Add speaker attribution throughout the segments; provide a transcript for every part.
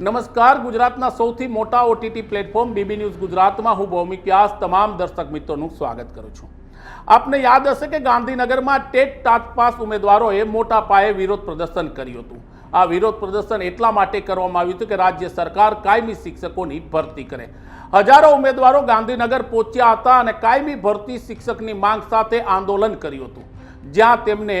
Speaker 1: નમસ્કાર, ગુજરાતના સૌથી મોટા ઓટીટી પ્લેટફોર્મ બીબી ન્યૂઝ ગુજરાતમાં હું ભૌમિક વ્યાસ. તમામ દર્શક મિત્રોનું સ્વાગત કરું છું. આપને યાદ હશે કે ગાંધીનગરમાં ટેટ ટાટ પાસ ઉમેદવારોએ મોટા પાયે વિરોધ પ્રદર્શન કર્યું હતું. આ વિરોધ પ્રદર્શન એટલા માટે કરવામાં આવ્યું હતું કે રાજ્ય સરકાર કાયમી શિક્ષકોની ભરતી કરે. હજારો ઉમેદવારો ગાંધીનગર પહોંચ્યા હતા અને કાયમી ભરતી શિક્ષકની માંગ સાથે આંદોલન કર્યું હતું. જ્યાં તેમને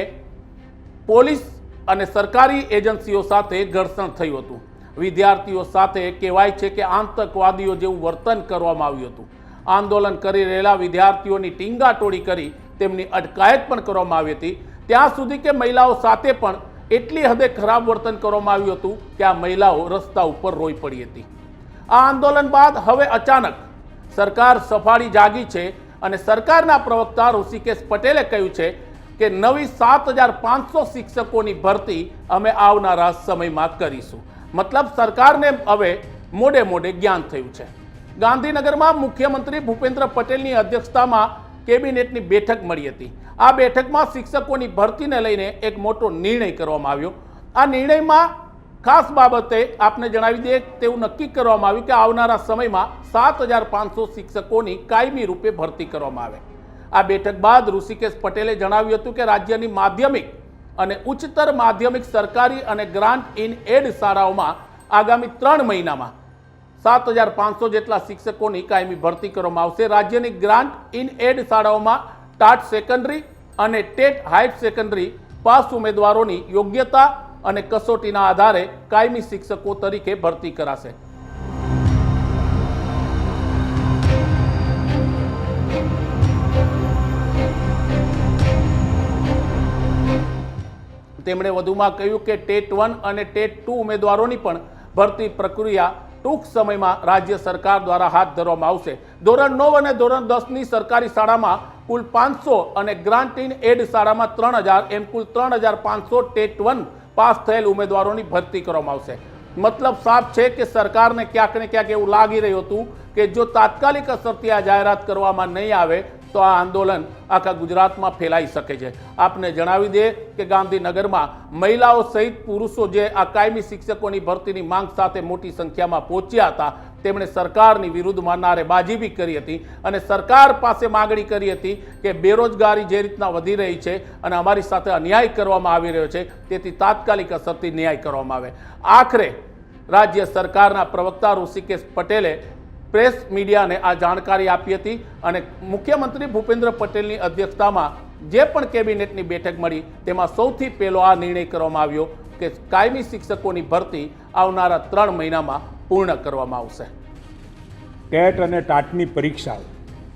Speaker 1: પોલીસ અને સરકારી એજન્સીઓ સાથે ઘર્ષણ થયું હતું. વિદ્યાર્થીઓ સાથે કહેવાય છે કે આતંકવાદીઓ જેવું વર્તન કરવામાં આવ્યું હતું. આંદોલન કરી રહેલા વિદ્યાર્થીઓની ટીંગાટોળી કરી તેમની અટકાયત પણ કરવામાં આવી હતી. ત્યાં સુધી કે મહિલાઓ સાથે પણ એટલી હદે ખરાબ વર્તન કરવામાં આવ્યું હતું કે આ મહિલાઓ રસ્તા ઉપર રોઈ પડી હતી. આ આંદોલન બાદ હવે અચાનક સરકાર સફાળી જાગી છે અને સરકારના પ્રવક્તા ઋષિકેશ પટેલે કહ્યું છે કે નવી સાત હજાર પાંચસો શિક્ષકોની ભરતી અમે આવનારા સમયમાં કરીશું. મતલબ સરકારને હવે મોડે મોડે જ્ઞાન થયું છે. ગાંધીનગરમાં મુખ્યમંત્રી ભૂપેન્દ્ર પટેલની અધ્યક્ષતામાં કેબિનેટની બેઠક મળી હતી. આ બેઠકમાં શિક્ષકોની ભરતીને લઈને એક મોટો નિર્ણય કરવામાં આવ્યો. આ નિર્ણયમાં ખાસ બાબતે આપને જણાવી દઈએ, તેવું નક્કી કરવામાં આવ્યું કે આવનારા સમયમાં સાત હજાર પાંચસો શિક્ષકોની કાયમી રૂપે ભરતી કરવામાં આવે. આ બેઠક બાદ ઋષિકેશ પટેલે જણાવ્યું હતું કે રાજ્યની માધ્યમિક અને ઉચ્ચતર માધ્યમિક સરકારી અને ગ્રાન્ટ ઇન એડ શાળાઓમાં આગામી ત્રણ મહિનામાં સાત હજાર પાંચસો જેટલા શિક્ષકોની કાયમી ભરતી કરવામાં આવશે. રાજ્યની ગ્રાન્ટ ઇન એડ શાળાઓમાં ટાટ સેકન્ડરી અને ટેટ હાયર સેકન્ડરી પાસ ઉમેદવારોની યોગ્યતા અને કસોટીના આધારે કાયમી શિક્ષકો તરીકે ભરતી કરાશે. તેમણે વધુમાં કહ્યું કે ટેટ વન અને ટેટ ટુ ઉમેદવારોની પણ ભરતી પ્રક્રિયા ટૂંક સમયમાં રાજ્ય સરકાર દ્વારા હાથ ધરવામાં આવશે. ધોરણ નવ અને ધોરણ દસની સરકારી શાળામાં કુલ પાંચસો અને ગ્રાન્ટ ઇન એડ શાળામાં ત્રણ હજાર, એમ કુલ ત્રણ હજાર પાંચસો ટેટ વન પાસ થયેલ ઉમેદવારોની ભરતી કરવામાં આવશે. મતલબ સાફ છે કે સરકારને ક્યાંક ને ક્યાંક એવું લાગી રહ્યું હતું કે જો તાત્કાલિક અસરથી આ જાહેરાત કરવામાં નહીં આવે તો આ આંદોલન આખા ગુજરાતમાં ફેલાઈ શકે છે. આપને જણાવી દે કે ગાંધીનગરમાં મહિલાઓ સહિત પુરુષો જે આ કાયમી શિક્ષકોની ભરતીની માંગ સાથે મોટી સંખ્યામાં પહોંચ્યા હતા, તેમણે સરકારની વિરુદ્ધમાં નારેબાજી કરી હતી અને સરકાર પાસે માગણી કરી હતી કે બેરોજગારી જે રીતના વધી રહી છે અને અમારી સાથે અન્યાય કરવામાં આવી રહ્યો છે, તેથી તાત્કાલિક અસરથી ન્યાય કરવામાં આવે. આખરે રાજ્ય સરકારના પ્રવક્તા ઋષિકેશ પટેલે પ્રેસ મીડિયાને આ જાણકારી આપી હતી અને મુખ્યમંત્રી ભૂપેન્દ્ર પટેલની અધ્યક્ષતામાં જે પણ કેબિનેટની બેઠક મળી, તેમાં સૌથી પહેલો આ નિર્ણય કરવામાં આવ્યો કે કાયમી શિક્ષકોની ભરતી આવનારા ત્રણ મહિનામાં પૂર્ણ કરવામાં આવશે.
Speaker 2: ટેટ અને ટાટની પરીક્ષાઓ.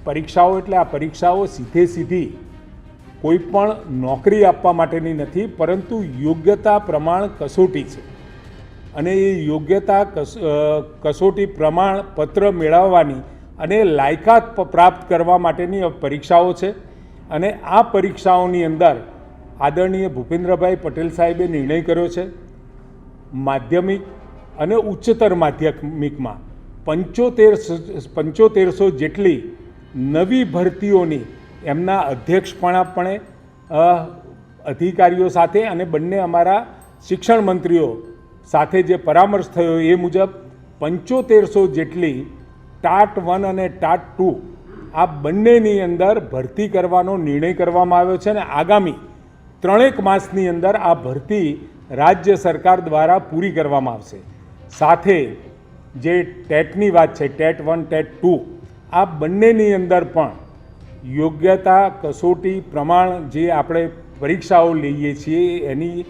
Speaker 2: પરીક્ષાઓ એટલે આ પરીક્ષાઓ સીધે સીધી કોઈ પણ નોકરી આપવા માટેની નથી, પરંતુ યોગ્યતા પ્રમાણ કસોટી છે. અને એ યોગ્યતા કસોટી પ્રમાણપત્ર મેળવવાની અને લાયકાત પ્રાપ્ત કરવા માટેની પરીક્ષાઓ છે. અને આ પરીક્ષાઓની અંદર આદરણીય ભૂપેન્દ્રભાઈ પટેલ સાહેબે નિર્ણય કર્યો છે માધ્યમિક અને ઉચ્ચતર માધ્યમિકમાં પંચોતેર પંચોતેરસો જેટલી નવી ભરતીઓની એમના અધ્યક્ષપણાપણે અધિકારીઓ સાથે અને બંને અમારા શિક્ષણ મંત્રીઓ સાથે જે પરામર્શ થયો એ મુજબ પંચોતેરસો જેટલી ટાટ વન અને ટાટ ટુ આ બંનેની અંદર ભરતી કરવાનો નિર્ણય કરવામાં આવ્યો છે અને આગામી ત્રણેક માસની અંદર આ ભરતી રાજ્ય સરકાર દ્વારા પૂરી કરવામાં આવશે. સાથે જે ટેટની વાત છે, ટેટ વન, ટેટ ટુ, આ બંનેની અંદર પણ યોગ્યતા, કસોટી, પ્રમાણ જે આપણે પરીક્ષાઓ લઈએ છીએ એની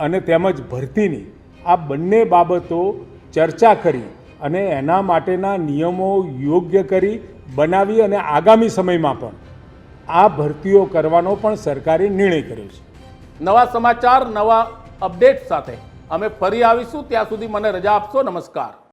Speaker 2: અને તેમજ ભરતીની આ બંને બાબતો ચર્ચા કરી અને એના માટેના નિયમો યોગ્ય કરી બનાવી અને આગામી સમયમાં પણ આ ભરતીઓ કરવાનો પણ સરકારે નિર્ણય કર્યો છે.
Speaker 1: નવા સમાચાર, નવા અપડેટ સાથે અમે ફરી આવીશું. ત્યાં સુધી મને રજા આપશો. નમસ્કાર.